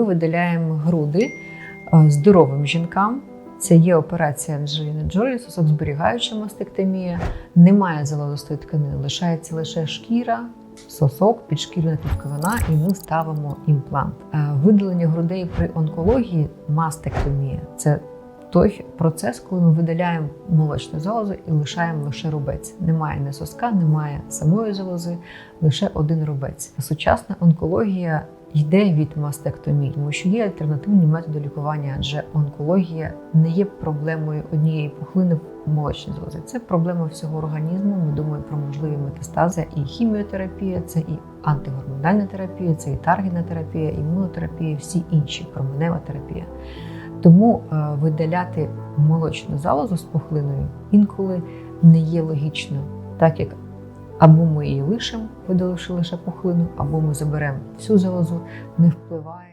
Ми видаляємо груди е, здоровим жінкам. Це є операція Анджеліни Джолі, сосок-зберігаюча мастектомія. Немає залозостої тканини, лишається лише шкіра, сосок, підшкірна клітковина, і ми ставимо імплант. Е, Видалення грудей при онкології мастектомія це той процес, коли ми видаляємо молочну залозу і лишаємо лише рубець. Немає ні соска, немає самої залози, лише один рубець. Сучасна онкологія йде від мастектомії, тому що є альтернативні методи лікування, адже онкологія не є проблемою однієї пухлини в молочній залозі. Це проблема всього організму. Ми думаємо про можливі метастази і хіміотерапія, це і антигормональна терапія, це і таргетна терапія, імунотерапія, всі інші променева терапія. Тому е, видаляти молочну залозу з пухлиною інколи не є логічно, так як або ми її лишимо, видаливши лише пухлину, або ми заберемо всю залозу, не впливає.